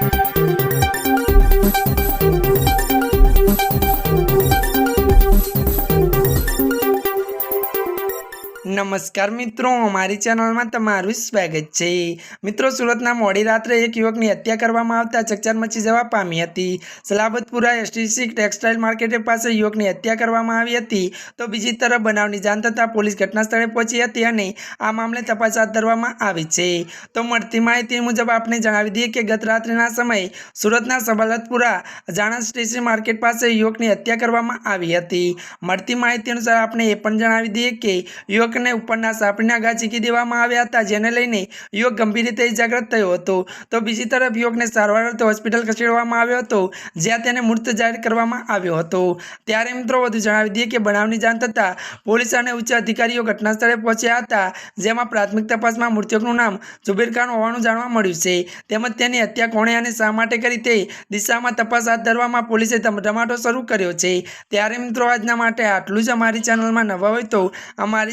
Thank you. નમસ્કાર મિત્રો મારી ચેનલમાં તમારું સ્વાગત છે. મિત્રો, સુરતના મોડી રાત્રે એક યુવકની હત્યા કરવામાં આવતા ચકચાર મચી જવા પામી હતી. સલાબતપુરા એસટીસી ટેક્સટાઇલ માર્કેટ પાસે યુવકની હત્યા કરવામાં આવી હતી. તો બીજી તરફ બનાવની જાણ થતાં પોલીસ ઘટના સ્થળે પહોંચી હતી અને આ મામલે તપાસ હાથ ધરવામાં આવી છે. તો મળતી માહિતી મુજબ આપણે જણાવી દઈએ કે ગત રાત્રિના સમયે સુરતના સબલતપુરા જાણા સ્ટેશન માર્કેટ પાસે યુવકની હત્યા કરવામાં આવી હતી. મળતી માહિતી અનુસાર આપણે એ પણ જણાવી દઈએ કે યુવકને ઉપરના સાપડીના ઘા ચીકી દેવામાં આવ્યા હતા, જેને લઈને યુવક ગંભીર રીતે ઇજાગ્રસ્ત થયો હતો. તો બીજી તરફ યુવકને સારવાર અર્થે હોસ્પિટલ ખસેડવામાં આવ્યો હતો, જ્યાં તેને મૃત જાહેર કરવામાં આવ્યો હતો. ત્યારે મિત્રો વધુ જણાવી દઈએ કે બનાવની જાણ થતાં પોલીસ અને ઉચ્ચ અધિકારીઓ ઘટના સ્થળે પહોંચ્યા હતા, જેમાં પ્રાથમિક તપાસમાં મૃતકનું નામ જુબેર ખાન હોવાનું જાણવા મળ્યું છે. તેમજ તેની હત્યા કોણે અને શા માટે કરી તે દિશામાં તપાસ હાથ ધરવામાં પોલીસે ધમ- ધમાટો શરૂ કર્યો છે. ત્યારે મિત્રો આજના માટે આટલું જ. અમારી ચેનલમાં નવા હોય તો અમારી